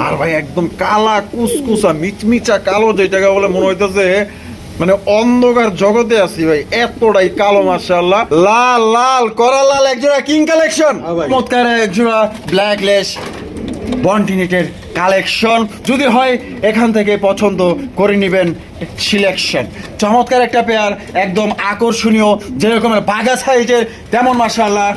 আর ভাই একদম কালা কুসকুসা মিচমিচা কালো যেটাকে বলে মনে হইতেছে মানে অন্ধকার জগতে আছি ভাই এতটাই কালো মার্শাল্লাহ লাল লাল করা লাল একজোড়া কিং কালেকশন। হ্যাঁ। চমৎকার একজোড়া ব্ল্যাক লেস বন্টিনেটের কালেকশন। যদি হয় এখান থেকে পছন্দ করে নেবেন সিলেকশন। চমৎকার একটা পেয়ার একদম আকর্ষণীয় যেরকম বাঘা সাইজের তেমন মাসাল্লাহ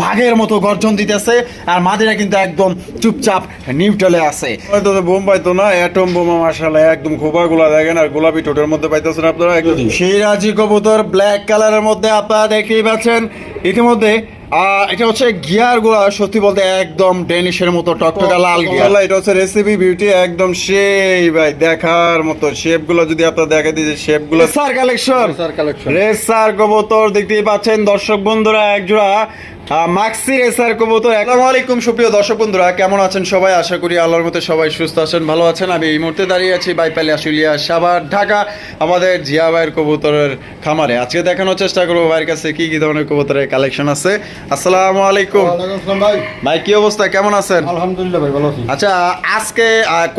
বাঘের মতো গর্জন দিতেছে। আর মাদিরা কিন্তু একদম চুপচাপ নিউট্রালে আছে। হয়তো বোম্বাই তো না অ্যাটম বোমা মাসাল্লাহ একদম খোপাগুলা দেখেন আর গোলাপি টোটের মধ্যে পাইতেছেন আপনারা একদম। সিরাজি কবুতর ব্ল্যাক কালারের মধ্যে আপনারা দেখতেই পাচ্ছেন। ইতিমধ্যে এটা হচ্ছে গিয়ারগুলা সত্যি বলতে একদম ডেনিশের মতো টকটকা লাল গিয়ার। এটা হচ্ছে রেসিপি বিউটি একদম সেই ভাই দেখার মতো। শেপগুলো যদি আপনারা দেখে দিয়েছে শেপগুলো sir collection sir collection racer কবুতর দেখতেই পাচ্ছেন দর্শক বন্ধুরা একজোড়া মাক্সি রেসার কবুতর আসসালামু আলাইকুম সুপ্রিয় দর্শক বন্ধুরা কেমন আছেন সবাই? আশা করি আল্লাহর মতে সবাই সুস্থ আছেন ভালো আছেন। আমি এই মুহূর্তে দাঁড়িয়ে আছি বাইপালি আশুলিয়া সাভার ঢাকা আমাদের জিয়া ভাইয়ের কবুতরের খামারে। আজকে দেখানোর চেষ্টা করব ভাইয়ের কাছে কি কি ধরনের কবুতরের কালেকশন আছে। আসসালামু আলাইকুম। ভাই। ভাই কি অবস্থা? কেমন আছেন? আলহামদুলিল্লাহ ভাই ভালো আছি। আচ্ছা আজকে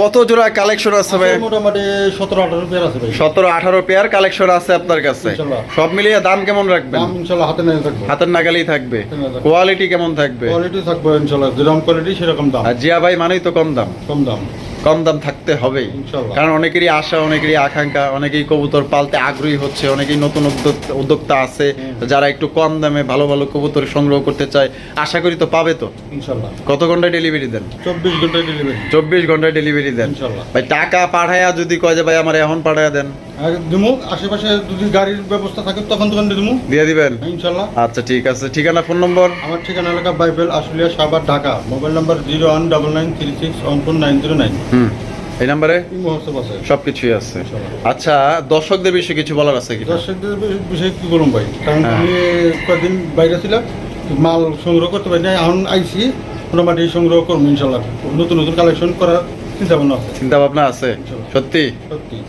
কত জোড়া কালেকশন আছে ভাই? মোটামুটি সতেরো আঠারো পেয়ার আছে ভাই। সতেরো আঠারো পেয়ার কালেকশন আছে আপনার কাছে। সব মিলিয়ে দাম কেমন রাখবেন? দাম ইনশাল্লাহ হাতে নিয়ে হাতের নাগালেই থাকবে। কোয়ালিটি কেমন থাকবে? কোয়ালিটি থাকবে ইনশাল্লাহ। যেরকম কোয়ালিটি সেরকম দাম। আর জিয়া ভাই মানেই তো কম দাম। কম দাম। কম দাম থাকতে ইনশাল্লাহ। কারণ অনেকেরই আশা অনেকেরই আকাঙ্ক্ষা অনেকেই কবুতর পালতে আগ্রহী হচ্ছে অনেকেই নতুন উদ্যোক্তা আছে যারা একটু কম দামে ভালো ভালো কবুতর সংগ্রহ করতে চায়। আশা করি তো পাবে তো। কত ঘন্টায় ডেলিভারি দেন? চব্বিশ ঘন্টায় ডেলিভারি চব্বিশ ঘন্টায় ডেলিভারি দেন। ভাই টাকা পাঠায়া যদি কয় যে ভাই আমার এখন পাঠায়া দেন। দিমু আশেপাশে যদি গাড়ির ব্যবস্থা থাকে তখন তখন দিয়ে দিমু। দিয়ে দিবেন? ইনশাল্লাহ। আচ্ছা ঠিক আছে। ঠিকানা ফোন নম্বর? আমার ঠিকানা এলাকা Baipail Ashulia Savar Dhaka. Mobile number zero one double nine three six one four nine zero nine. এই নাম্বারে? সবকিছুই আছে। আচ্ছা দর্শকদের বিষয়ে কিছু বলার আছে কি দর্শকদের বিষয়ে কি বলুন ভাই? কারণ হ্যাঁ। আমি কয়েকদিন বাইরে ছিলাম মাল সংগ্রহ করতে পারি না এখন আইসি মোটামুটি সংগ্রহ করব ইনশাল্লাহ। নতুন নতুন কালেকশন করার চিন্তা ভাবনা আছে। চিন্তা ভাবনা আছে সত্যি?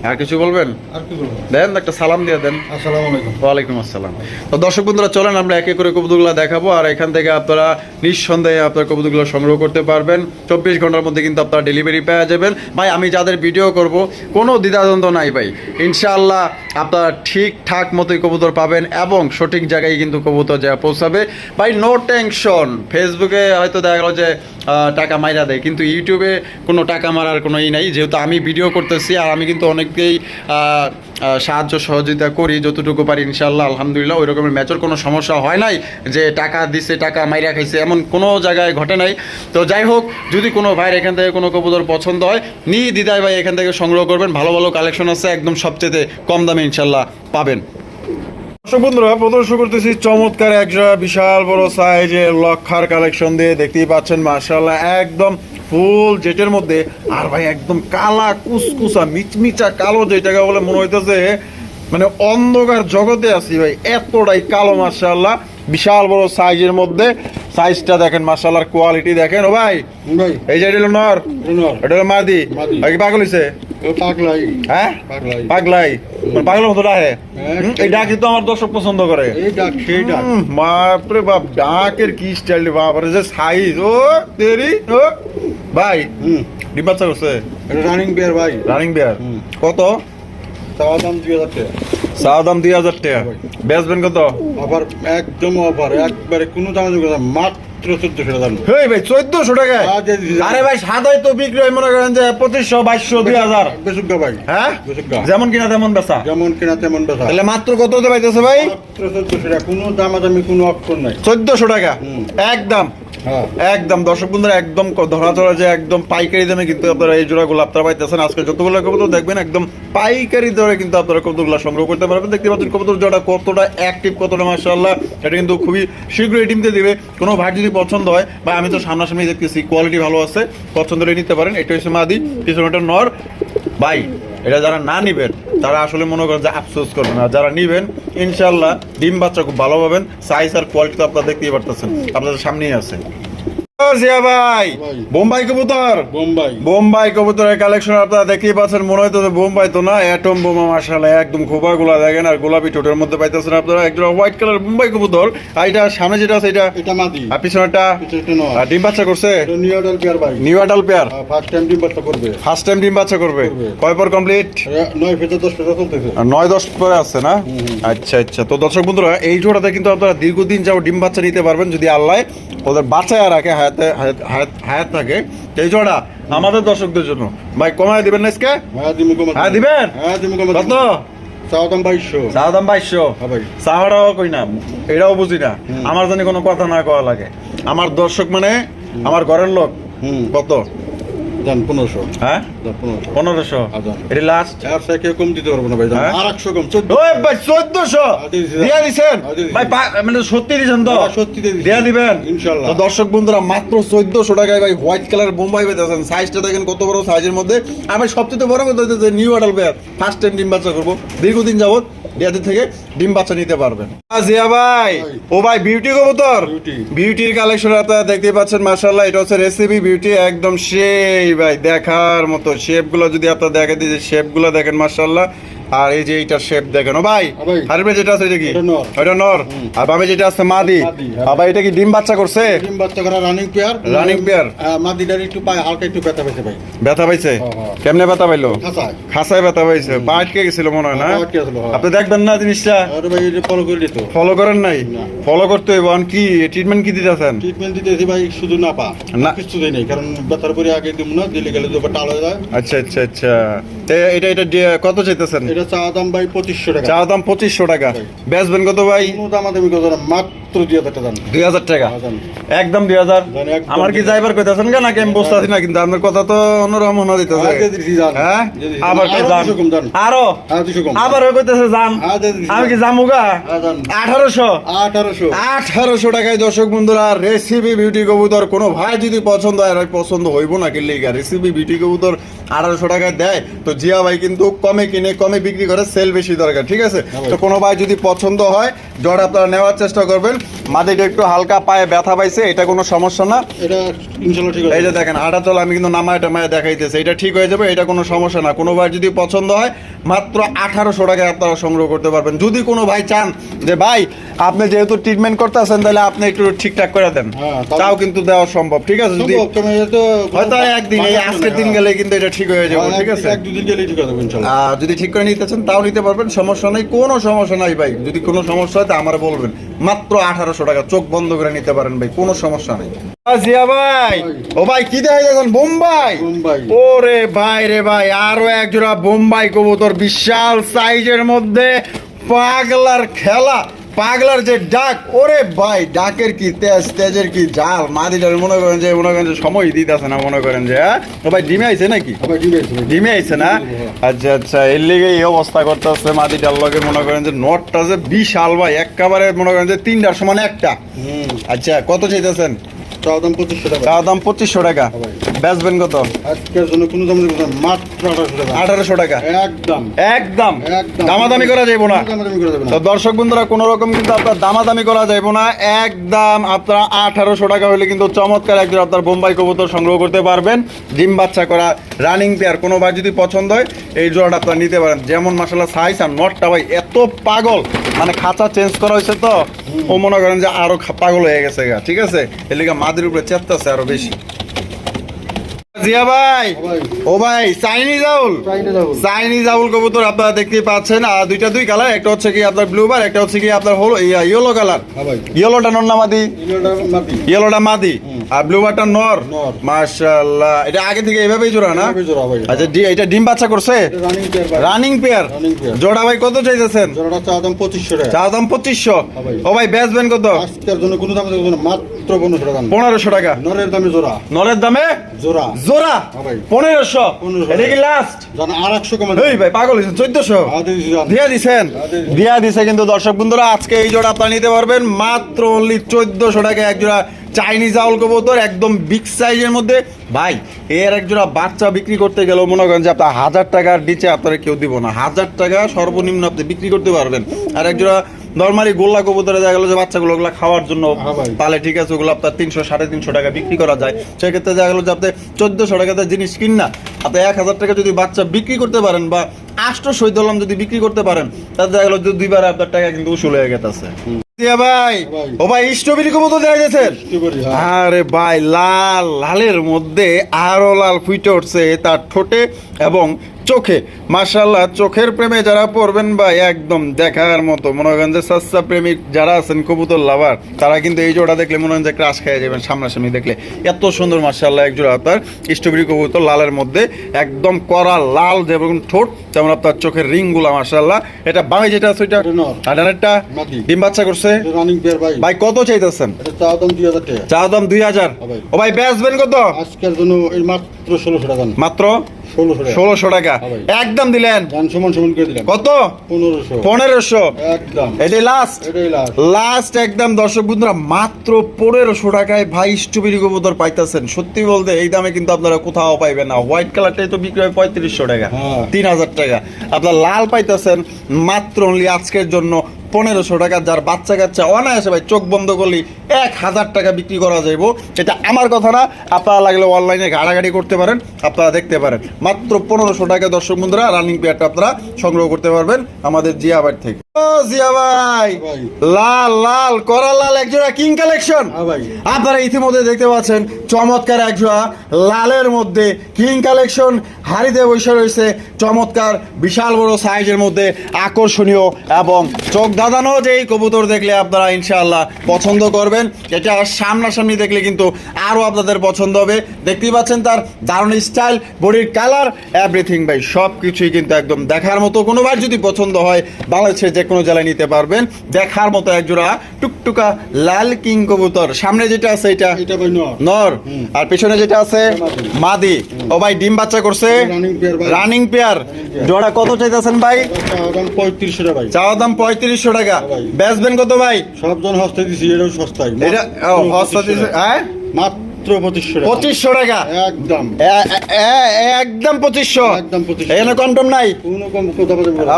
আর কিছু বলবেন? দেন একটা সালাম দিয়ে দেন। ওয়ালাইকুম আসসালাম। তো দর্শক বন্ধুরা চলেন আমরা একে করে কবুতরগুলো দেখাবো আর এখান থেকে আপনারা নিঃসন্দেহে আপনার কবুতরগুলো সংগ্রহ করতে পারবেন। চব্বিশ ঘণ্টার মধ্যে কিন্তু আপনারা ডেলিভারি পেয়ে যাবেন। ভাই আমি যাদের ভিডিও করব কোনো দ্বিধাদ্বন্দ্ব নাই ভাই। ইনশাআল্লাহ আপনারা ঠিকঠাক মতোই কবুতর পাবেন এবং সঠিক জায়গায় কিন্তু কবুতর যা পৌঁছাবে। ভাই নো টেনশন ফেসবুকে হয়তো দেখা গেলো যে টাকা মাইরা দেয়। কিন্তু ইউটিউবে কোনো টাকা মারার কোনো ই নাই। যেহেতু আমি ভিডিও করতেছি আর আমি কিন্তু অনেককেই সাহায্য সহযোগিতা করি যতটুকু পারি ইনশাল্লাহ আলহামদুলিল্লাহ ওই রকমের মেচর কোনো সমস্যা হয় নাই যে টাকা দিছে, টাকা মাইরা খাইছে, এমন কোনো জায়গায় ঘটে নাই। তো যাই হোক, যদি কোনো ভাইয়ের এখান থেকে কোনো কবুতর পছন্দ হয় নি দিদাই ভাই এখান থেকে সংগ্রহ করবেন। ভালো ভালো কালেকশন আছে, একদম সবচেয়ে কম দামে ইনশাল্লাহ পাবেন। দর্শক বন্ধুরা প্রদর্শন করতেছি চমৎকার একজোড়া বিশাল বড় সাইজের লক্ষার কালেকশন দিয়ে। দেখতেই পাচ্ছেন মার্শাল্লাহ একদম ফুল জেটের মধ্যে আর ভাই একদম কালা কুসকুসা মিচমিচা কালো যেটাকে বলে মনে হইতেছে মানে অন্ধকার জগতে আছি ভাই এতটাই কালো মার্শাল্লাহ বিশাল বড় সাইজের মধ্যে। সাইজটা দেখেন মার্শাল্লাহর কোয়ালিটি দেখেন। ও ভাই এই যে এটা হলো নর। এটা হলো মাদি। মাদি। ভাই কি পাগল হইছে? পাগলাই। হ্যাঁ? পাগলাই। পাগলের মতো ডাকে? হ্যাঁ, এই ডাক। আমার দর্শক পছন্দ করে। এই ডাক সেই ডাক। বাপরে বাপ ডাকের কি স্টাইল বাপরে যে সাইজ ও তেরি ও। ভাই হুম। ডিম বাচ্চা করছে রানিং বিয়ার ভাই। Running pair. কত? চাওয়া দাম দুই হাজার টাকা। চা দাম দুই হাজার টাকা। বেচবেন কত? অফার একদম অফার একবারে কোনো দাম মাত্র চোদ্দশো টাকা ভাই চোদ্দশো টাকায়। আরে ভাই সাদাই তো বিক্রি হয় মনে করেন যে পঁচিশশো বাইশশো দুই হাজার। ভাই হ্যাঁ? যেমন কিনা তেমন বেচা। যেমন কেনা তেমন বেচা। তাহলে মাত্র কত পাইতেছে ভাই? চোদ্দশো টাকা। কোনো দামাদামি কোনো অক্ষর নাই। চোদ্দশো টাকা? একদম। হ্যাঁ একদম, দর্শক বন্ধুরা, একদম ধরা ধরা যে একদম পাইকারি দামে কিন্তু আপনারা এই জোড়াগুলো আপনারা পাইতেছেন। আজকে যতগুলো কবুতর দেখবেন, একদম পাইকারি দরে কিন্তু আপনারা কবুতরগুলো সংগ্রহ করতে পারবেন। দেখতে পাচ্ছেন কবুতর জোড়া কতটা অ্যাক্টিভ কতটা মার্শাল্লাহ এটা কিন্তু খুবই শীঘ্রই টিমতে দেবে। কোনো ভাই যদি পছন্দ হয়, বা আমি তো সামনাসামনি দেখতেছি কোয়ালিটি ভালো আছে, পছন্দ নিতে পারেন। এটা হচ্ছে মাদি পিছনেটা নর। ভাই এটা যারা না নিবেন, তারা আসলে মনে করেন যে আফসোস করবেন। না যারা নিবেন ইনশাল্লাহ ডিম বাচ্চা খুব ভালো পাবেন সাইজ আর কোয়ালিটি তো আপনারা দেখতেই পারতেছেন। আপনাদের সামনেই আছে। জিয়া ভাই। ভাই। বোম্বাই কবুতর? বোম্বাই। বোম্বাই কবুতরের কালেকশন আপনারা দেখতেই পাচ্ছেন মনে হইতেছে বোম্বাই তো না অ্যাটম বোমা মাশাআল্লাহ একদম খোপা গুলা দেখেন আর গোলাপি টোটের মধ্যে পাইতেছেন আপনারা একদম হোয়াইট কালার বোম্বাই কবুতর। আর এটা সামনে যেটা আছে এটা এটা মাদি। আর পিছনেরটা? আর ডিম বাচ্চা করছে? নিউ আডাল পেয়ার ভাই। New adult pair first time ডিম বাচ্চা করবে। ফার্স্ট টাইম ডিম বাচ্চা করবে। কয় পর কমপ্লিট চলতেছে। পরে আছে না? আচ্ছা আচ্ছা। তো দর্শক বন্ধুরা এই জোড়াতে কিন্তু আপনারা দীর্ঘদিন যাও ডিম বাচ্চা নিতে পারবেন যদি আল্লাহ ওদের বাচ্চায় রাখে হায়াতে হায়াত- হায়াত থাকে। সেই জোড়া আমাদের দর্শকদের জন্য। ভাই কমায় দিবেন না আজকে? হ্যাঁ দিবেন? কত? বাইশশো। দাম বাইশশো? হ্যাঁ ভাই। চাওয়াটাও কই না? এটাও বুঝি না। আমার জানি কোনো কথা না কওয়া লাগে। আমার দর্শক মানে আমার ঘরের লোক। হুম। কত? পনেরোশো। হ্যাঁ? পনেরোশো। পনেরোশো। লাস্ট আর সে কেউ কম দিতে পারব না ভাই হ্যাঁ? আর একশো কম চোদ্দ ভাই চোদ্দশো? দিয়ে দিছি। দিয়া দিছেন? দিয়ে দিছি। ভাই মানে সত্যি দিছেন তো? হ্যাঁ, সত্যি দিয়ে দিয়া দিবেন? ইনশাল্লাহ। তো দর্শক বন্ধুরা মাত্র চোদ্দশো টাকায় ভাই হোয়াইট কালার বোম্বাই পেতেছেন সাইজটা দেখেন কত বড় সাইজের মধ্যে। আমি সবচেয়ে বড় কথা হচ্ছে new adult pair first time ডিম বাচ্চা করব। দীর্ঘদিন যাবত ডিয়াদের থেকে ডিম বাচ্চা নিতে পারবেন। জিয়া ভাই ও ভাই বিউটি কবুতর। বিউটির কালেকশন আপনারা দেখতে পাচ্ছেন মার্শাল্লাহ এটা হচ্ছে রেসিপি বিউটি একদম সেই ভাই দেখার মতো। শেপগুলো যদি আপনারা দেখে যে শেপগুলো দেখেন মাশাআল্লাহ আর এই যে এইটার শেপ দেখেন। ও ভাই ভাই। যেটা আছে এটা কি? এটা নর। আর বামে যেটা আছে মাদি। মাদি, হ্যাঁ। এটা কি ডিম বাচ্চা করছে? ডিম বাচ্চা করা রানিং পেয়ার Running pair? মাদিটার একটু পায় হালকা একটু ব্যথা পেয়েছে ভাই। ব্যথা পাইছে? হ্যাঁ, হ্যাঁ। কেমনে ব্যথা পাইলো? খাসায়। ব্যথা পাইছে। পা আটকে গেছিল মনে হয় না। আপনি দেখবেন না জিনিসটা? ফলো করে দিত। ফলো করেন নাই? ফলো করতে হইব। কি ট্রিটমেন্ট কি দিতেছেন? ট্রিটমেন্ট দিতেছি ভাই শুধু না পা। না। কিছু দেয় নেই কারণ ব্যথার পরে আগে দিব না দিলে গেলে তো টাল হয়ে যায়। আচ্ছা আচ্ছা আচ্ছা। এটা এটা কত চাইতেছেন? এটা চা দাম ভাই পঁচিশশো টাকা। চা দাম পঁচিশশো টাকা। বেচবেন কত ভাই? দাম দামি কত মাত্র দুই হাজার টাকা দুই হাজার টাকা? হ্যাঁ, একদম দুই হাজার? আমার কি যাইবার কইতাছেন কেন নাকি? আমি বসতে আছি না কিন্তু আপনার কথা তো অন্যরকম মনে হ্যাঁ। আবার যান। আরও? ওই কইতেছে যান আমি কি। জামুগা? হ্যাঁ, আঠারোশো? আঠারোশো। আঠারোশো টাকায় দর্শক বন্ধুরা রেসিপি বিউটি কবুতর কোনো ভাই যদি পছন্দ হয় পছন্দ হইব না কিনলে রেসিপি বিউটি কবুতর আঠারোশো টাকায় দেয়। তো জিয়া ভাই কিন্তু কমে কিনে কমে বিক্রি করে সেল বেশি দরকার ঠিক আছে? তো কোনো ভাই যদি পছন্দ হয় জট আপনারা নেওয়ার চেষ্টা করবেন। মাটিটা একটু হালকা পায়ে ব্যথা পাইছে এটা কোনো সমস্যা না। এটা ইনশাল্লাহ ঠিক এই যে দেখেন আটা চল আমি কিন্তু নামায় টামায় দেখাইতেছে এটা ঠিক হয়ে যাবে এটা কোনো সমস্যা না। কোনো ভাই যদি পছন্দ হয় মাত্র আঠারোশো টাকায় আপনারা সংগ্রহ করতে পারবেন। যদি কোনো ভাই চান যে ভাই আপনি যেহেতু ট্রিটমেন্ট করতেছেন তাহলে আপনি একটু ঠিকঠাক করে দেন। হ্যাঁ, তাও কিন্তু দেওয়া সম্ভব ঠিক আছে? যদি হয়তো একদিন এই আজকের দিন গেলে কিন্তু এটা ঠিক হয়ে যাবে হ্যাঁ, ঠিক আছে? যদি ঠিক করে নিতে চান তাও নিতে পারবেন সমস্যা নেই কোনো সমস্যা নাই ভাই। যদি কোনো সমস্যা হয় তা আমার বলবেন। মাত্র আঠারোশো টাকা চোখ বন্ধ করে নিতে পারেন ভাই কোনো সমস্যা নেই। জিয়া ভাই। ও ভাই কি দেখা যাচ্ছেন বোম্বাই। বোম্বাই। ওরে ভাই রে ভাই আরও একজোড়া বোম্বাই কবুতর বিশাল সাইজের মধ্যে পাগলার খেলা। পাগলার যে ডাক ওরে ভাই ডাকের কি তেজ তেজের কি জাল? মাদিটার মনে করেন যে মনে করেন যে সময় দিতেছে না মনে করেন যে হ্যাঁ? ও ভাই ডিমে আইছে নাকি। ডিমে আইছে না? আচ্ছা আচ্ছা এর লিগে এই অবস্থা করতেছে মাদিটার লগে মনে করেন যে নটটা যে বিশাল ভাই একেবারে মনে করেন যে তিনটার সমান একটা। আচ্ছা কত চাইতেছেন? চা দাম পঁচিশশো টাকা। চা দাম পঁচিশশো টাকা। বেচবেন কত? আজকের জন্য কোনো দাম দেবো মাত্র আঠারোশো টাকা। আঠারোশো টাকা। একদম। একদম। একদম। দামাদামি করা যাইব না। কোনো দামাদামি করা যাবে না। তো দর্শক বন্ধুরা কোনো রকম কিন্তু আপনার দামাদামি করা যাইব না। একদম আপনারা আঠারোশো টাকা হলে কিন্তু চমৎকার একজন আপনার বোম্বাই কবুতর সংগ্রহ করতে পারবেন। ডিম বাচ্চা করা রানিং পেয়ার কোনো ভাই যদি পছন্দ হয় এই জোড়াটা আপনারা নিতে পারেন। যেমন মাসালা সাইজ আর নটটা ভাই এত পাগল। মানে খাঁচা চেঞ্জ করা হয়েছে তো। ও মনে করেন যে আরও পাগল হয়ে গেছে ঠিক আছে? এর লিগে মাদের উপরে চেপতেছে আরও বেশি। জিয়া ভাই ও ভাই। Chinese owl Chinese owl. কবুতর আপনারা দেখতেই পাচ্ছেন। আর দুইটা দুই কালার একটা হচ্ছে কি আপনার ব্লু বার একটা হচ্ছে কি আপনার হলো ইয়েলো কালার হ্যাঁ ইয়েলোটা নর না মাদি? ইয়েলোটা মাদি। আর ব্লু বারটা নর? নর। মাশাআল্লাহ। এটা আগে থেকে জোড়া না? ভাই। আচ্ছা এটা ডিম বাচ্চা করছে? Running pair. জোড়া ভাই কত চাইতেছেন? জোড়াটা চা দাম পঁচিশশো টাকা। চা দাম পঁচিশশো। হ্যাঁ। ও ভাই বেচবেন কত? আজকের জন্য কোনো দাম মাত্র পনেরোশো টাকা পনেরোশো টাকা। নরের দামে জোড়া। নরের দামে? জোড়া। জোড়া? হ্যাঁ পনেরোশো? 1500 এটা কি লাস্ট জান আর একশো কমে এই ভাই পাগল হয়েছে চোদ্দশো? দিয়া দিছেন? দিয়ে দিয়া দিছে কিন্তু দর্শক বন্ধুরা আজকে এই জোড়া আপনারা নিতে পারবেন। মাত্র অনলি চোদ্দশো টাকা এক জোড়া চাইনিজ আউল কবুতর একদম বিগ সাইজের মধ্যে। ভাই এর এক জোড়া বাচ্চা বিক্রি করতে গেলেও মনে করেন যে আপনার হাজার টাকার নিচে আপনারা কেউ দিব না। হাজার টাকা সর্বনিম্ন আপনি বিক্রি করতে পারবেন। আর এক জোড়া নর্মালি গোল্লা কবুতরে দেখা গেলো যে বাচ্চাগুলো ওগুলা খাওয়ার জন্য হ্যাঁ। পালে ঠিক আছে ওগুলো আপনার তিনশো সাড়ে তিনশো টাকা বিক্রি করা যায় সেক্ষেত্রে দেখা গেলো যে আপনি চোদ্দশো টাকাতে জিনিস কিন না আপনি এক হাজার টাকা যদি বাচ্চা বিক্রি করতে পারেন বা আটশো দলাম যদি বিক্রি করতে পারেন তাহলে দেখা গেলো যে দুইবার আপনার টাকা কিন্তু উসুল হয়ে গেছে ভাই। ও ভাই স্ট্রবেরি কি করি হ্যাঁ আরে ভাই লাল লালের মধ্যে আরও লাল ফুটে উঠছে তার ঠোঁটে এবং চোখে। মাশাল্লাহ চোখের প্রেমে যারা পড়বেন ভাই একদম দেখার মতো। মনে করেন যে সস্তা প্রেমিক যারা আছেন কবুতর লাভার তারা কিন্তু এই জোড়া দেখলে মনে হয় যে ক্রাশ খেয়ে যাবেন সামনাসামনি দেখলে। এত সুন্দর মাশাল্লাহ এক জোড়া আপনার স্ট্রবেরি কবুতর লালের মধ্যে একদম করা লাল যেমন ঠোঁট তেমন আপনার চোখের রিংগুলা মাশাল্লাহ এটা বামে যেটা আছে ওইটা? নর। ডিম বাচ্চা করছে? ভাই। কত চাইতেছেন? চা দাম দুই হাজার। ও ভাই। বেচবেন কত? আজকের জন্য মাত্র ষোলোশো টাকা। মাত্র? ষোলোশো টাকা। একদম দিলেন। সমান সমান করে দিলাম কত? পনেরোশো। পনেরোশো। একদম। এটাই লাস্ট লাস্ট লাস্ট একদম দর্শক বন্ধুরা মাত্র পনেরোশো টাকায় ভাই স্ট্রবেরি পাইতেছেন। সত্যি বলতে এই দামে কিন্তু আপনারা কোথাও পাইবেন না। হোয়াইট কালারটাই তো বিক্রি হয় পঁয়ত্রিশশো টাকা হ্যাঁ। তিন হাজার টাকা। আপনার লাল পাইতেছেন মাত্র অনলি আজকের জন্য পনেরোশো টাকা যার বাচ্চা কাচ্চা অনায়াসে ভাই চোখ বন্ধ করলেই এক হাজার টাকা বিক্রি করা যাইব। এটা আমার কথা না আপনারা লাগলে অনলাইনে ঘাড়াঘাড়ি করতে পারেন আপনারা দেখতে পারেন। মাত্র পনেরোশো টাকা দর্শক বন্ধুরা রানিং পেয়ারটা আপনারা সংগ্রহ করতে পারবেন আমাদের জিয়াবাইট থেকে। জিয়া ভাই। লাল লাল করা লাল একজোড়া কিং কালেকশন হ্যাঁ ভাই। আপনারা ইতিমধ্যে দেখতে পাচ্ছেন চমৎকার একজোড়া লালের মধ্যে কিং কালেকশন হাড়িতে বসে রয়েছে চমৎকার বিশাল বড় সাইজের মধ্যে আকর্ষণীয় এবং চোখ দাদানো যে এই কবুতর দেখলে আপনারা ইনশাআল্লাহ পছন্দ করবেন। এটা সামনাসামনি দেখলে কিন্তু আরও আপনাদের পছন্দ হবে। দেখতেই পাচ্ছেন তার দারুণ স্টাইল বডির কালার এভরিথিং ভাই সব কিছুই কিন্তু একদম দেখার মতো। কোনোবার যদি পছন্দ হয় বাংলাদেশের যে কোনো জেলায় নিতে পারবেন। দেখার মতো একজোড়া টুকটুকা লাল কিং কবুতর। সামনে যেটা আছে এটা নর। আর পেছনে যেটা আছে। মাদি। ও ভাই ডিম বাচ্চা করছে। Running pair. জোড়া কত চাইতেছেন ভাই? পঁয়ত্রিশশো টাকা চাওয়া দাম পঁয়ত্রিশশো টাকা। হ্যাঁ বেচবেন কত ভাই? সব জন হস্তে দিছি এটাও সস্তায়। এটা ও, হস্তা দিছে- হ্যাঁ? মাত্র পঁচিশশো টাকা। একদম। পঁচিশশো? একদম 2500 এখানে নাই? কম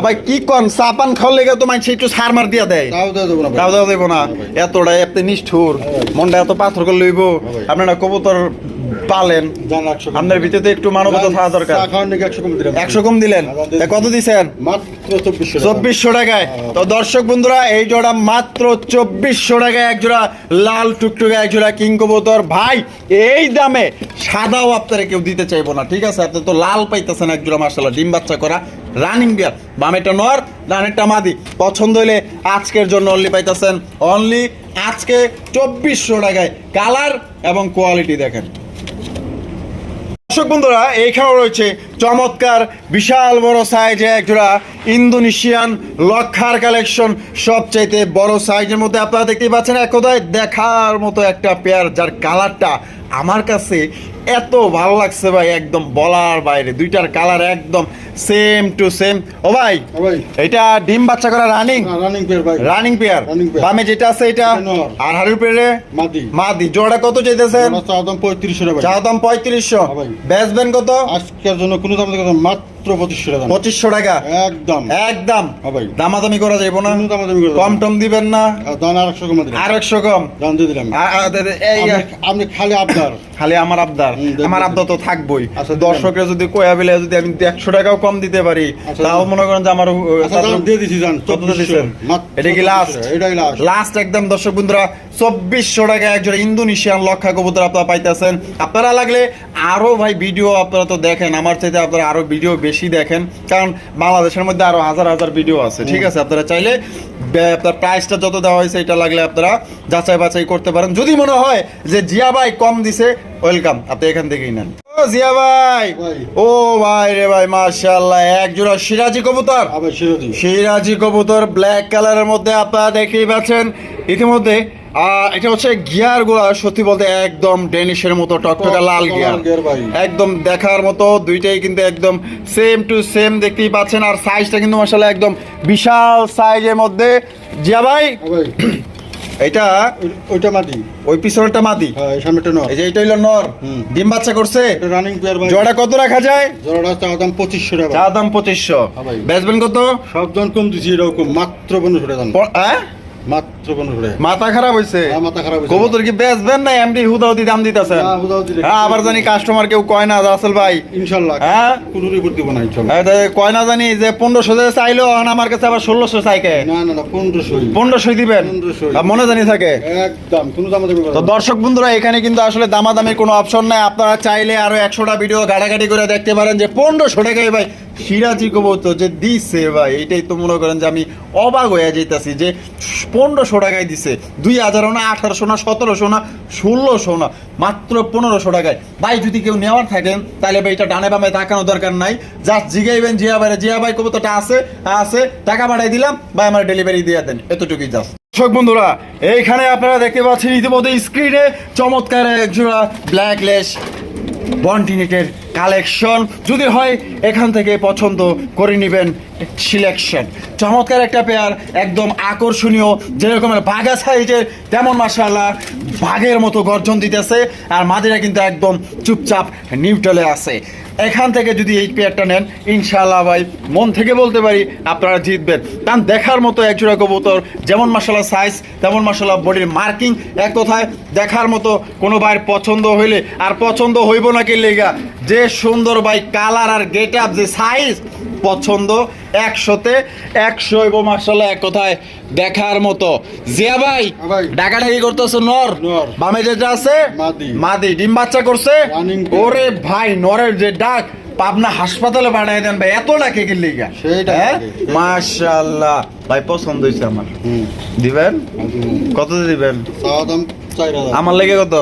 ভাই কি চাপান খাওয়ার লেগে তো মাইছে একটু সার মার দিয়া দেয়। তাও না দেবো হ্যাঁ এতটা এত নিষ্ঠুর। হ্যাঁ মনটা এত পাথর করে লইব। আপনারা কবুতর পালেন। আপনার ভিতরে একটু মানবতা থাকা দরকার। একশো কম দিলেন? কত দিছেন? চব্বিশশো টাকায়। হ্যাঁ। তো দর্শক বন্ধুরা এই জোড়া মাত্র চব্বিশশো টাকায় এক জোড়া লাল টুকটুকে এক জোড়া কিং কবুতর। ভাই এই দামে সাদাও আপনারা কেউ দিতে চাইব না ঠিক আছে? আপনি তো লাল পাইতেছেন এক জোড়া মার্শাল্লাহ ডিম বাচ্চা করা রানিং বিয়ার বামেটা নর ডানেরটা মাদি। পছন্দ হইলে আজকের জন্য অনলি পাইতেছেন অনলি আজকে চব্বিশশো টাকায়। কালার এবং কোয়ালিটি দেখেন। দর্শক বন্ধুরা, এইখানেও রয়েছে চমৎকার, বিশাল বড় সাইজে একজোড়া ইন্দোনেশিয়ান লক্ষার কালেকশন সবচাইতে বড় সাইজের মধ্যে আপনারা দেখতেই পাচ্ছেন, এক কথায় দেখার মতো একটা পেয়ার যার কালারটা আমার কাছে এত ভালো লাগছে ভাই একদম বলার বাইরে। দুইটার কালার একদম সেম টু সেম ও ভাই হ্যাঁ এটা ডিম বাচ্চা করা রানিং রানিং পেয়ার ভাই। রানিং পেয়ার বামে যেটা আছে এটা? আর হাড়ির পেয়ারে মাদি। মাদি। জোড়া কত চাইতেছেন? ওনার চা দাম পঁয়ত্রিশশো টাকা। ভাই। চা দাম পঁয়ত্রিশশো। হ্যাঁ বেচবেন কত? আজকের জন্য কোনো দাম দেখে মাত্র পঁচিশশো টাকা। পঁচিশশো টাকা? একদম। একদম। হ্যাঁ ভাই। দামাদামি করা যাইব না? দামাদামি করে কম টম দিবেন না? আর একশো কমে আর একশো কম? দান দিয়ে দিলাম। আপনি- খালি আপনার খালি আমার আবদার। আমার আবদার তো থাকবোই। আচ্ছা। দর্শকরা যদি কয়া বিলে যদি আমি একশো টাকাও কম দিতে পারি আচ্ছা, তাও মনে করেন যে আমার আচ্ছা দাম দিয়ে দিছি জান কত এটা কি লাস্ট এটাই লাস্ট লাস্ট একদম দর্শক বন্ধুরা চব্বিশশো টাকা একজন ইন্দোনেশিয়ান লক্ষা কবুতর আপনারা পাইতেছেন। আপনারা লাগলে আরও ভাই ভিডিও আপনারা তো দেখেন আমার চাইতে আপনারা আরও ভিডিও বেশি দেখেন। কারণ বাংলাদেশের মধ্যে আরও হাজার হাজার ভিডিও আছে ঠিক আছে? আপনারা চাইলে আপনার প্রাইসটা যত দেওয়া হয়েছে এটা লাগলে আপনারা যাচাই বাছাই করতে পারেন। যদি মনে হয় যে জিয়া ভাই কম দিছে ওয়েলকাম আপনি এখান থেকেই নেন। ও জিয়া ভাই। ও ভাই রে ভাই মাশাআল্লাহ এক জোড়া সিরাজি কবুতর। সিরাজি। কবুতর ব্ল্যাক কালারের মধ্যে আপনারা দেখেই পাচ্ছেন। ইতিমধ্যে আহ, এটা হচ্ছে গিয়ারগুলা সত্যি বলতে একদম ডেনিশের মতো টকটকা লাল গিয়ার। একদম দেখার মতো দুইটাই কিন্তু একদম সেম টু সেম দেখতেই পাচ্ছেন আর সাইজটা কিন্তু মাসাল্লাহ একদম বিশাল সাইজের মধ্যে। জিয়া ভাই হ্যাঁ এটা ওইটা মাদি ওই পিছনেরটা মাদি হ্যাঁ এই সামনেটা নর। এই যে এটা হইল নর। ডিম বাচ্চা করছে? রানিং পেয়ার ভাই। জোড়া কত রাখা যায়? জোড়াটা চা দাম পঁচিশশো টাকা। চা দাম পঁচিশশো। হ্যাঁ ভাই। বেচবেন কত? সব জন কম দিছি এরকম মাত্র পনেরোশো টাকা দাম। হ্যাঁ? মাত্র পনেরোশো মাথা খারাপ হয়েছে হ্যাঁ, মাথা খারাপ হয়েছে। কবুতর কি বেচবেন না এমডি হুদাহুদি দাম দিতেছেন না, হুদাও দিলে- হ্যাঁ আবার জানি কাস্টমার কেউ কয় না রাসেল ভাই। ইনশাল্লাহ হ্যাঁ? কোনো রিপোর্ট না ইনশাল্লাহ। কয় না জানি যে পনেরোশো যে চাইলো আমার কাছে আবার ষোলোশো চাইকে। না না না পনেরোশো পনেরোশো দিবেন? মনে জানি থাকে? একদম কোনো দাম তো দর্শক বন্ধুরা এখানে কিন্তু আসলে দামাদামির কোনো অপশন নাই। আপনারা চাইলে আরও একশোটা ভিডিও ঘাটাঘাটি করে দেখতে পারেন যে পনেরোশো টাকায় ভাই সিরাজি কবুতর যে দিছে ভাই, এটাই তো মনে করেন যে আমি অবাক হয়ে যেতেছি যে পনেরোশো টাকায় দিছে। দুই হাজারও না, আঠারোশো না, সতেরোশো না, ষোলোশো না, মাত্র পনেরোশো টাকায়। ভাই, যদি কেউ নেওয়ার থাকেন, তাহলে ভাই এটা ডানে বামে তাকানো দরকার নাই। জাস্ট জিগাইবেন, জিয়া ভাই জিয়া ভাই, কবুতরটা আছে আছে, টাকা পাঠাই দিলাম, ভাই আমার ডেলিভারি দিয়ে দেন, এতটুকুই জাস্ট দর্শক বন্ধুরা, এইখানে আপনারা দেখতে পাচ্ছেন ইতিমধ্যে স্ক্রিনে চমৎকার একজোড়া ব্ল্যাক লেস বন্টিনেটের কালেকশন। যদি হয়, এখান থেকে পছন্দ করে নেবেন সিলেকশন। চমৎকার একটা পেয়ার, একদম আকর্ষণীয় যেরকমের বাঘা সাইজের, তেমন মাসাল্লাহ বাঘের মতো গর্জন দিতেছে, আর মাদিরা কিন্তু একদম চুপচাপ নিউট্রালে আছে। এখান থেকে যদি এই পেয়ারটা নেন, ইনশাআল্লাহ ভাই, মন থেকে বলতে পারি আপনারা জিতবেন। কারণ দেখার মতো একজোড়া কবুতর, যেমন মাসাল্লাহ সাইজ তেমন মাসাল্লাহ বডির মার্কিং এক কথায়, দেখার মতো কোনো ভাইয়ের পছন্দ হইলে আর পছন্দ হইব না কি লেগা। যে সুন্দর ভাই কালার আর গেট আপ যে সাইজ পছন্দ একশোতে একশো এবং মার্শাল্লাহ এক কথায় দেখার মতো। জিয়া ভাই হ্যাঁ ভাই। ডাকাডাকি করতেছে নর? নর। বামে যেটা আছে মাদি। ডিম বাচ্চা করছে? ওরে ভাই নরের যে ডাক পাবনা হাসপাতালে বানাই দেন ভাই এত ডাকে কি লিগা? সেইটা হ্যাঁ? মাশাআল্লাহ ভাই পছন্দ হয়েছে আমার। দিবেন? কত দিবেন? আমার লেগে কত?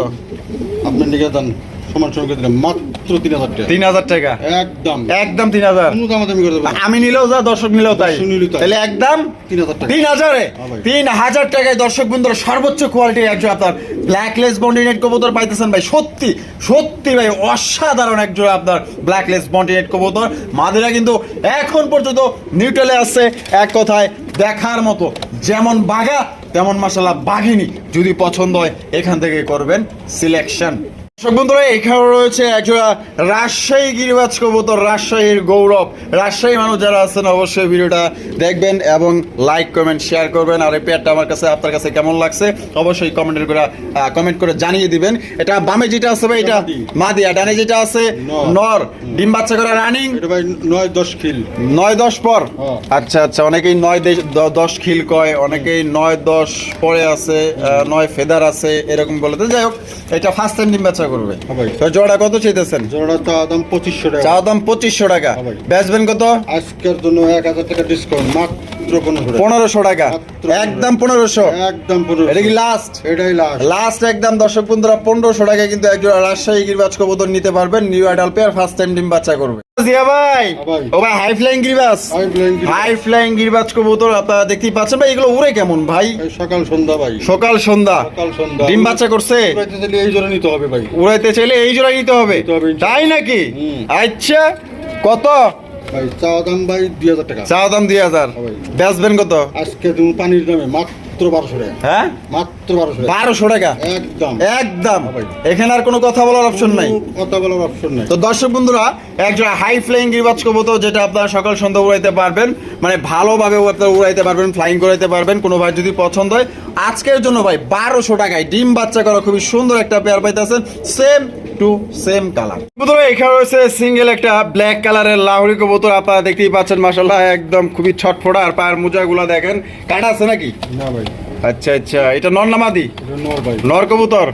আপনার দিকে দেন সমান করে দিলাম। মাত্র তিন হাজার টাকা। তিন হাজার টাকা? একদম। একদম তিন হাজার? কোনো দাম দামি করে আমি নিলেও যা দর্শক নিলেও তাই। তাহলে একদম তিন হাজার টাকা। তিন হাজারে। হ্যাঁ তিন হাজার টাকায় দর্শক বন্ধুরা সর্বোচ্চ কোয়ালিটির একজন আপনার ব্ল্যাকলেস বন্ডিনেট কবুতর পাইতেছেন ভাই। সত্যি সত্যি ভাই অসাধারণ একজন আপনার ব্ল্যাকলেস বন্ডিনেট কবুতর। মাদিরা কিন্তু এখন পর্যন্ত নিউট্রালে আছে এক কথায় দেখার মতো। যেমন বাঘা তেমন মাসাল্লাহ বাঘিনী। যদি পছন্দ হয় এখান থেকে করবেন সিলেকশন দর্শক বন্ধুরা এখানে রয়েছে একজোড়া রাজশাহী গিরিবাজ কবুতর রাজশাহীর গৌরব। রাজশাহী মানুষ যারা আছেন অবশ্যই ভিডিওটা দেখবেন এবং লাইক কমেন্ট শেয়ার করবেন। আর এই পেয়ারটা আমার কাছে আপনার কাছে কেমন লাগছে অবশ্যই কমেন্টের করে কমেন্ট করে জানিয়ে দিবেন। এটা বামে যেটা আছে ভাই এটা মাদি। আর ডানে যেটা আছে নর। ডিম বাচ্চা করে রানিং নয় দশ খিল। নয় দশ পর। আচ্ছা আচ্ছা অনেকেই নয় দশ খিল কয় অনেকেই নয় দশ পরে আছে নয় ফেদার আছে এরকম বলে। তো যাই হোক এটা ফার্স্ট টাইম ডিম বাচ্চা করবে। হ্যাঁ তো জোড়া কত চাইতেছেন? জোড়া চাওয়া দাম পঁচিশশো টাকা। চাওয়া দাম পঁচিশশো টাকা। হ্যাঁ বেচবেন কত? আজকের জন্য এক হাজার টাকা ডিসকাউন্ট মাত্র পনেরোশো টাকা। একদম পনেরোশো। একদম পনেরোশো। এটা কি লাস্ট এটাই লাস্ট লাস্ট একদম দর্শক বন্ধুরা পনেরোশো টাকা কিন্তু একজন রাজশাহী গিরিবাজ কবুতর নিতে পারবেন। New adult pair first time ডিম বাচ্চা করবে। জিয়া ভাই। হ্যাঁ ও ভাই হাই ফ্লাইং গিরিবাজ। হাই ফ্লাইং গিরিবাজ। কবুতর আপনারা দেখতেই পাচ্ছেন। ভাই এগুলো উড়ে কেমন ভাই? এই সকাল সন্ধ্যা ভাই। সকাল সন্ধ্যা। ডিম বাচ্চা করছে? এই জোড়া নিতে হবে ভাই। উড়াইতে চাইলে এই জোড়া নিতে হবে। তাই নাকি? আচ্ছা কত? ভাই চাওয়া দাম ভাই দুই হাজার টাকা। দাম দুই হাজার। বেচবেন কত? আজকে তুমি পানির দামে মাত্র বারোশো টাকা। হ্যাঁ? মাত্র বারোশো টাকা। বারোশো টাকা? একদম। একদম। হ্যাঁ এখানে আর কোনো কথা বলার অপশন নাই? কথা বলার অপশন নাই। তো দর্শক বন্ধুরা একজন হাই ফ্লাইং গিরবাজ কবুতর যেটা আপনারা সকাল সন্ধ্যা উড়াইতে পারবেন মানে ভালোভাবে আপনারা উড়াইতে পারবেন ফ্লাইং করাইতে পারবেন কোনো ভাই যদি পছন্দ হয়। আজকের জন্য ভাই বারোশো টাকায় ডিম বাচ্চা করা খুবই সুন্দর একটা পেয়ার পাইতেছেন। সেম টু সেম কালার কবুতর এখানে রয়েছে সিঙ্গেল একটা ব্ল্যাক কালারের লাহরি কবুতর। আপনারা দেখতেই পাচ্ছেন মাসাল্লাহ একদম খুবই ছটফটা। আর পায়ের মোজাগুলো দেখেন কাটা আছে নাকি? না ভাই। আচ্ছা আচ্ছা এটা নর নামাদি নর কবুতর।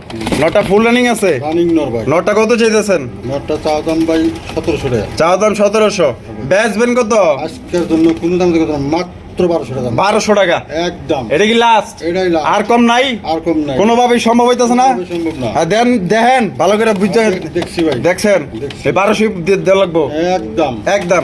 নটা ফুল রানিং আছে? রানিং নর ভাই। নটা কত চাইতেছেন? নটা দাম ভাই সতেরোশো টাকা। চা দাম সতেরোশো। বেচবেন কত? আজকের জন্য কোনো দাম দেখো মাত্র বারোশো টাকা। দাম। বারোশো টাকা? একদম। এটা কি লাস্ট এটাই লাস্ট আর কম নাই? আর কম নাই। কোনোভাবেই সম্ভব হইতেছে না? সম্ভব না। দেন দেখেন ভালো করে বুঝতে দেখছি ভাই। দেখছেন? এই বারোশো দেওয়া লাগবো? একদম। একদম।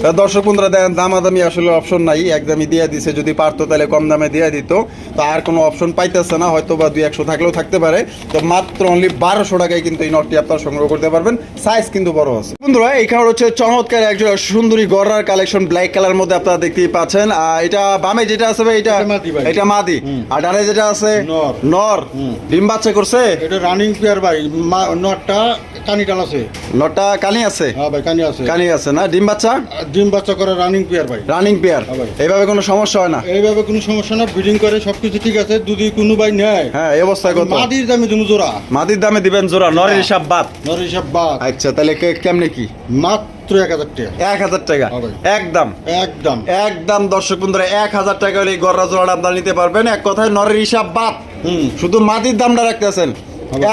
হ্যাঁ। দর্শক বন্ধুরা দেখেন দামাদামি আসলে অপশন নাই। একদমই দিয়ে দিছে। যদি পারতো তাহলে কম দামে দিয়ে দিত। তো আর কোনো অপশন পাইতেছে না। হয়তো বা দুই একশো থাকলেও থাকতে পারে। তো মাত্র অনলি বারোশো টাকায় কিন্তু এই নটটি আপনারা সংগ্রহ করতে পারবেন। সাইজ কিন্তু বড় আছে। বন্ধুরা এখানে হচ্ছে চমৎকার একজন সুন্দরী গড়ার কালেকশন ব্ল্যাক কালার মধ্যে আপনারা দেখতেই পাচ্ছেন। আহ, এটা বামে যেটা আছে ভাই এটা এটা মাদি আর ডানে যেটা আছে নর। নর। ডিম বাচ্চা করছে? এটা রানিং পেয়ার ভাই। নটটা কানি আছে। নরটা কানি আছে? হ্যাঁ ভাই কানি আছে। কানি আছে না? ডিম বাচ্চা? ডিম বাচ্চা করে রানিং পেয়ার ভাই। রানিং পেয়ার হ্যাঁ এইভাবে কোনো সমস্যা হয় না? এইভাবে কোনো সমস্যা না ব্রিডিং করে সবকিছু ঠিক আছে যদি কোনো ভাই নেয়। হ্যাঁ এই অবস্থায় কত? মাদির দামে তুমি জোড়া। মাদির দামে দিবেন জোড়া নরের হ্যাঁ। হিসাব বাদ। নর হিসাব বাদ। আচ্ছা তাহলে কে- কেমনে কি? মাত্র এক হাজার টাকা। এক হাজার টাকা। একদম। একদম। একদম দর্শক বন্ধুরা এক হাজার টাকা হলে এই গররা জোড়াটা আপনারা নিতে পারবেন। এক কথায় নরের হিসাব বাদ। হুম। শুধু মাটির দামটা রাখতেছেন।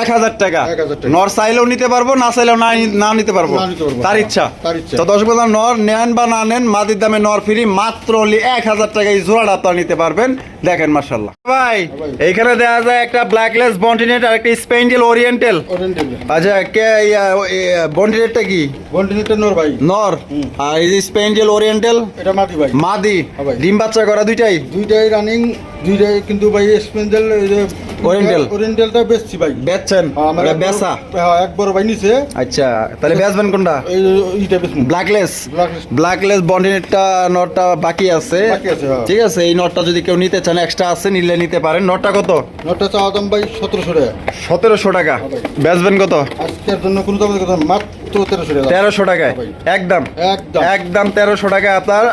এক হাজার টাকা। নর চাইলেও নিতে পারব না চাইলেও না নিতে পারব। তার ইচ্ছা। তার তো দর্শক বন্ধুরা নর নেন বা না নেন মাটির দামে নর ফ্রি মাত্র এক হাজার টাকা এই জোড়াটা আপনারা নিতে পারবেন। দেখেন মার্শাল্লাহ ভাই ভাই। এইখানে দেখা যায় একটা ব্ল্যাকলেস বন্টিনেট আর একটা স্পেন্ডেল ওরিয়েন্টাল আচ্ছা কে বন্টিনেটটা কি? বন্টিনেটটা নর ভাই। নর? আর এই স্পেন্ডেল ওরিয়েন্টাল এটা মাদি ভাই। মাদি। হ্যাঁ ডিম বাচ্চা করা দুইটাই? দুইটাই রানিং দুইটাই কিন্তু ভাই স্পেন্ডেল Oriental। ওরিয়েন্টালটা বেচছি ভাই। বেচছেন? আমার এক বড়- বেচা? হ্যাঁ, এক বড় ভাই নিছে। আচ্ছা তাহলে বেচবেন কোনটা? এইটা বেচমু ব্ল্যাকলেস ব্ল্যাকলেস বন্ডিনেটটা নটটা বাকি আছে। হ্যাঁ। ঠিক আছে এই নটটা যদি কেউ নিতে চান এক্সট্রা আছে নিলে নিতে পারেন। নটটা কত? নটটা চাওয়া দাম ভাই সতেরোশো টাকা। সতেরোশো টাকা। হ্যাঁ। বেচবেন কত? আজকের জন্য কোনো দাম কথা মাত্র তেরোশো টাকায়? হ্যাঁ একদম? একদম। একদম তেরোশো টাকায় আপনার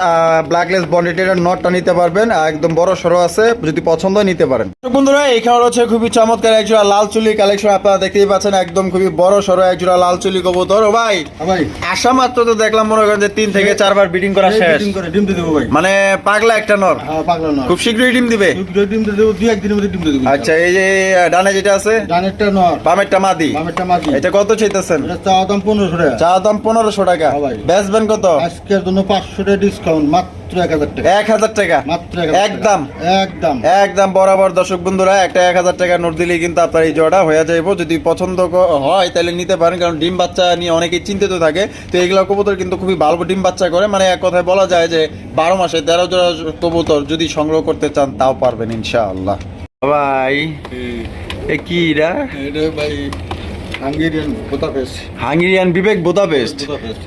ব্ল্যাকলেস বন্ডিটের নটটা নিতে পারবেন একদম বড় সড়ো আছে যদি পছন্দ নিতে পারেন। বন্ধুরা এখানে রয়েছে খুবই চমৎকার একজোড়া লাল চুলি কালেকশন আপনারা দেখতেই পাচ্ছেন একদম খুবই বড় সড়ো একজোড়া লাল চুলি কবুতর। ও ভাই হ্যাঁ আসা মাত্র তো দেখলাম মনে করেন যে তিন থেকে চারবার বিডিং করা শেষ। ডিম ভাই। মানে পাগলা একটা নর হ্যাঁ পাগলা খুব শীঘ্রই ডিম দিবে? ডিম দেবো দুই একদিনের মধ্যে ডিম দেবো। আচ্ছা এই যে ডানে যেটা আছে? ডানেরটা নর বামেরটা মাদি। বামেরটা মাদি। এটা কত চাইতেছেন? এটা পনেরোশো টাকা। চা দাম পনেরোশো টাকা। হ্যাঁ ভাই। বেচবেন কত? আজকের জন্য পাঁচশো টাকা ডিসকাউন্ট মাত্র এক হাজার টাকা। এক হাজার টাকা? মাত্র। একদম? একদম। একদম বরাবর দর্শক বন্ধুরা একটা এক হাজার টাকা নোট দিলেই কিন্তু আপনার এই জোড়া হয়ে যাইব। যদি পছন্দ হয় তাহলে নিতে পারেন কারণ ডিম বাচ্চা নিয়ে অনেকেই চিন্তিত থাকে। তো এগুলো কবুতর কিন্তু খুবই ভালো ডিম বাচ্চা করে। মানে এক কথায় বলা যায় যে বারো মাসে তেরো জোড়া কবুতর যদি সংগ্রহ করতে চান তাও পারবেন ইনশাআল্লাহ। ভাই এ কি রা? এটা ভাই হাঙ্গেরিয়ান বুদাপেস্ট। হাঙ্গেরিয়ান বিবেক বোদাপেস্ট?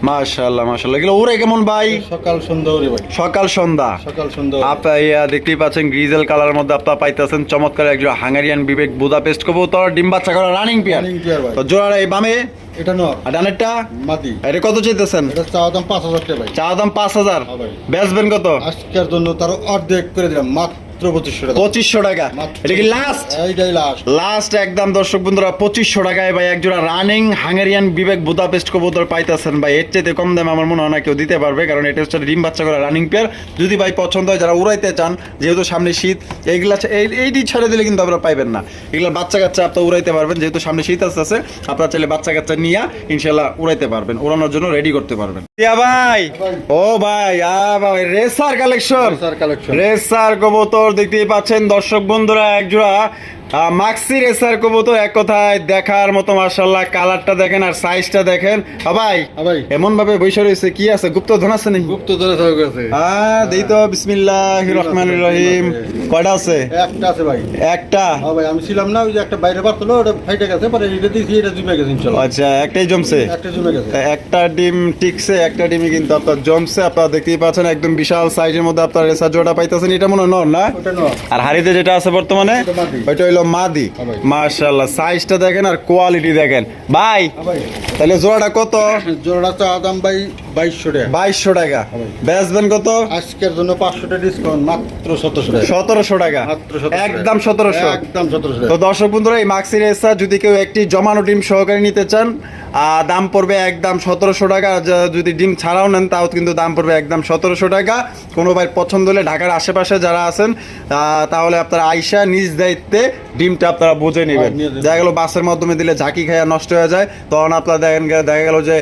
মাশাআল্লাহ মাশাআল্লাহ। এগুলো ওরে কেমন ভাই? সকাল সন্ধ্যা ওরে ভাই। সকাল সন্ধ্যা। সকাল সন্ধ্যা আপনার ইয়া দেখতেই পাচ্ছেন গ্রিজেল কালার মধ্যে আপনার পাইতেছেন চমৎকার একজন হাঙ্গারিয়ান বিবেক বুদাপেস্ট কবুতর ডিম বাচ্চা করা রানিং পিয়ার। তো জোড়া এই বামে? এটা নর। আর ডানেরটা? মাদি। এটা কত চাইতেছেন? এটা চাওয়া দাম পাঁচ হাজার টাকা ভাই। চা দাম পাঁচ হাজার। হ্যাঁ ভাই। বেচবেন কত? আজকের জন্য তার অর্ধেক করে দিলাম। মাত্র পঁচিশশো টাকা। পঁচিশশো টাকা এটা কি লাস্ট এইটাই লাস্ট লাস্ট একদম দর্শক বন্ধুরা পঁচিশশো টাকায় ভাই একজোড়া রানিং হাঙ্গেরিয়ান বিবেক বুদাপেস্ট কবুতর পাইতেছেন ভাই। এর চাইতে কম দামে আমার মনে হয় না কেউ দিতে পারবে কারণ এটা হচ্ছে ডিম বাচ্চা করা রানিং পেয়ার যদি ভাই পছন্দ হয় যারা উড়াইতে চান যেহেতু সামনে শীত এইগুলা এইটি ছেড়ে দিলে কিন্তু আপনারা পাইবেন না। এগুলো বাচ্চা কাচ্চা আপনারা উড়াইতে পারবেন যেহেতু সামনে শীত আসতে আছে আপনারা চাইলে বাচ্চা কাচ্চা নিয়ে ইনশাল্লাহ উড়াইতে পারবেন উড়ানোর জন্য রেডি করতে পারবেন। ভাই! ও ভাই আ ভাই রেসার কালেকশন রেসার কবুতর দেখতেই পাচ্ছেন দর্শক বন্ধুরা একজোড়া মাক্সি রেসার কবুতর এক কথায় দেখার মতো মার্শাল্লাহ কালারটা দেখেন আর সাইজটা দেখেন। আ ভাই ভাই। এমন ভাবে বৈশা রয়েছে কি আছে? গুপ্ত ধন আছে নাকি? গুপ্ত থাকা আছে। হ্যাঁ দেই তো বিসমিল্লাহ রহমান রহিম। কয়টা আছে? একটা আছে ভাই। একটা? ভাই আমি ছিলাম না ওই যে একটা বাইরে পারতো ওটা ফাইটে গেছে পরে এটা দিয়েছি এটা জমে গেছে আচ্ছা একটাই জমছে? একটা জমে গেছে। একটা ডিম টিকছে একটা ডিমই কিন্তু আপনার জমছে আপনারা দেখতেই পাচ্ছেন একদম বিশাল সাইজের মধ্যে আপনার রেসার জোড়া পাইতেছেন এটা মনে হয় নর না? আর হাড়িতে যেটা আছে বর্তমানে ওইটা হইল মাদি। মার্শাল ভাই। মার্শাল্লাহ সাইজটা দেখেন আর কোয়ালিটি দেখেন। ভাই হ্যাঁ তাহলে জোড়াটা কত? জোড়াটা তো আদাম ভাই বাইশশো টাকা। বাইশশো টাকা। বেচবেন কত? আজকের জন্য পাঁচশো টাকা ডিসকাউন্ট মাত্র সতেরোশো টাকা। সতেরোশো টাকা। একদম সতেরোশো। একদম সতেরোশো তো দর্শক বন্ধুরা এই যদি কেউ একটি জমানো ডিম সহকারে নিতে চান দাম পড়বে একদম সতেরোশো টাকা। যদি ডিম ছাড়াও নেন তাও কিন্তু দাম পড়বে একদম সতেরোশো টাকা। কোনো ভাই পছন্দ হলে ঢাকার আশেপাশে যারা আছেন তাহলে আপনারা আইসা নিজ দায়িত্বে ডিমটা আপনারা বুঝে নেবেন। হ্যাঁ। দেখা গেলো বাসের মাধ্যমে দিলে ঝাঁকি খাইয়া নষ্ট হয়ে যায়। তখন আপনারা দেখেন দেখা গেল যে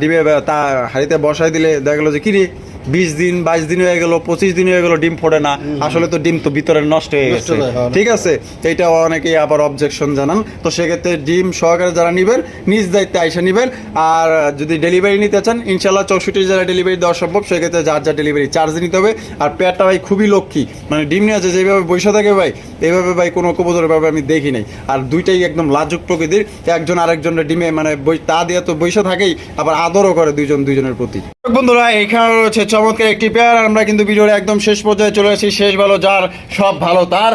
ডিমে তা হাড়িতে বসাই দিলে দেখা গেলো যে কিরে বিশ দিন বাইশ দিন হয়ে গেল পঁচিশ দিন হয়ে গেল ডিম ফোটে না। আসলে তো ডিম তো ভিতরে নষ্ট হয়ে গেছে। ঠিক আছে? এটা অনেকেই আবার অবজেকশন জানান। তো সেক্ষেত্রে ডিম সহকারে যারা নেবেন নিজ দায়িত্বে আইসা নেবেন। আর যদি ডেলিভারি নিতে চান ইনশাল্লাহ চৌষট্টি জেলা ডেলিভারি দেওয়া সম্ভব। সেক্ষেত্রে যার যা ডেলিভারি চার্জ নিতে হবে। আর পেয়ারটা ভাই খুবই লক্ষ্মী। মানে ডিম নিয়ে আছে যেভাবে বৈশা থাকে ভাই এইভাবে ভাই কোনো কবুতরের ভাবে আমি দেখি নাই। আর দুইটাই একদম লাজুক প্রকৃতির। একজন আরেকজনের ডিমে মানে তা দিয়ে তো বৈশা থাকেই আবার আদরও করে দুইজন দুইজনের প্রতি। বন্ধুরা এখানে রয়েছে চমৎকার একটি পেয়ার আমরা কিন্তু ভিডিওর একদম শেষ পর্যায়ে চলে এসেছি শেষ ভালো যার সব ভালো তার।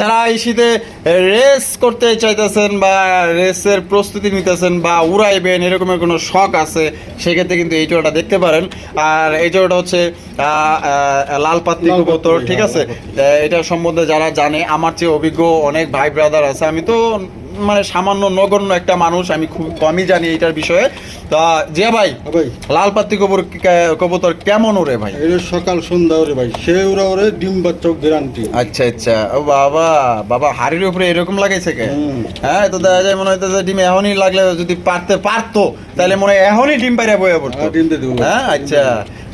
যারা এই শীতে রেস করতে চাইতেছেন বা রেসের প্রস্তুতি নিতেছেন বা উড়াইবেন এরকমের কোনো শখ আছে সেক্ষেত্রে কিন্তু এই জোড়াটা দেখতে পারেন। আর এই জোড়াটা হচ্ছে লাল লাল কবুতর ঠিক হ্যাঁ, আছে? পাত্তি। আহ, এটা সম্বন্ধে যারা জানে আমার চেয়ে অভিজ্ঞ অনেক ভাই ব্রাদার আছে আমি তো মানে সামান্য নগণ্য একটা মানুষ আমি খুব কমই জানি এটার বিষয়ে। তা জিয়া ভাই হ্যাঁ ভাই। লাল পাত্তি কবুর কবুতর কেমন ওরে ভাই? এটা সকাল সন্ধ্যা ওরে ভাই সে ওরা ওরে ডিম বাচ্চা গ্যারান্টি আচ্ছা আচ্ছা। ও বাবা বাবা হাড়ির উপরে এরকম লাগাইছে কে? হ্যাঁ তো দেখা যায় মনে হয় ডিম এখনই লাগলে যদি পারতে পারতো তাহলে মনে হয় এখনই ডিম বাইরে বয়ে পড়তো। হ্যাঁ, ডিম দিয়ে। হ্যাঁ আচ্ছা।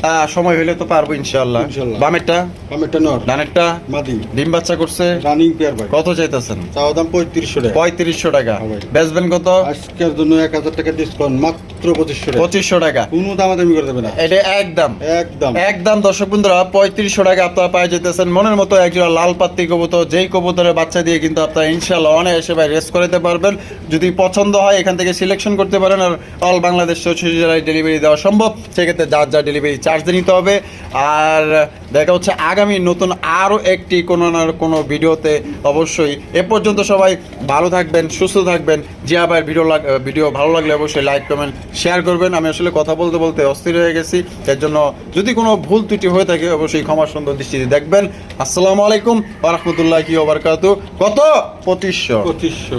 সময় হলে তো পারব ইনশাল্লাহ বামেরটা? বামেরটা নর। ডানেরটা? মাদি। ডিম বাচ্চা করছে? রানিং পেয়ার ভাই। কত চাইতেছেন? চাওয়া দাম পঁয়ত্রিশশো টাকা। পঁয়ত্রিশশো টাকা। হ্যাঁ। বেচবেন কত? আজকের জন্য এক হাজার টাকা ডিসকাউন্ট মাত্র পঁচিশশো টাকা। পঁচিশশো টাকা। কোনো দামাদামি করে দেবে না। এটা একদম। একদম একদম দর্শক বন্ধুরা পঁয়ত্রিশশো টাকা আপনারা পাই যেতেছেন। মনের মতো একজোড়া লাল পাত্তি কবুতর যেই কবুতরের বাচ্চা দিয়ে কিন্তু আপনারা ইনশাল্লাহ ভাই রেস করাতে পারবেন। যদি পছন্দ হয় এখান থেকে সিলেকশন করতে পারেন আর অল বাংলাদেশ চৌষট্টি জেলায় ডেলিভারি দেওয়া সম্ভব। সেক্ষেত্রে যার যা ডেলিভারি চার্জ নিতে হবে। আর দেখা হচ্ছে আগামী নতুন আরও একটি কোনো না কোনো ভিডিওতে। অবশ্যই এ পর্যন্ত সবাই ভালো থাকবেন, সুস্থ থাকবেন। জিয়া ভাইয়ের ভিডিও ভিডিও ভালো লাগলে অবশ্যই লাইক, কমেন্ট, শেয়ার করবেন। আমি আসলে কথা বলতে বলতে অস্থির হয়ে গেছি। এর জন্য যদি কোনো ভুল ত্রুটি হয়ে থাকে, অবশ্যই ক্ষমা সুন্দর দৃষ্টিতে দেখবেন। আসসালামু আলাইকুম ওরহমতুল্লাহ কি ওবরকাতু কত? পঁচিশশো। পঁচিশশো।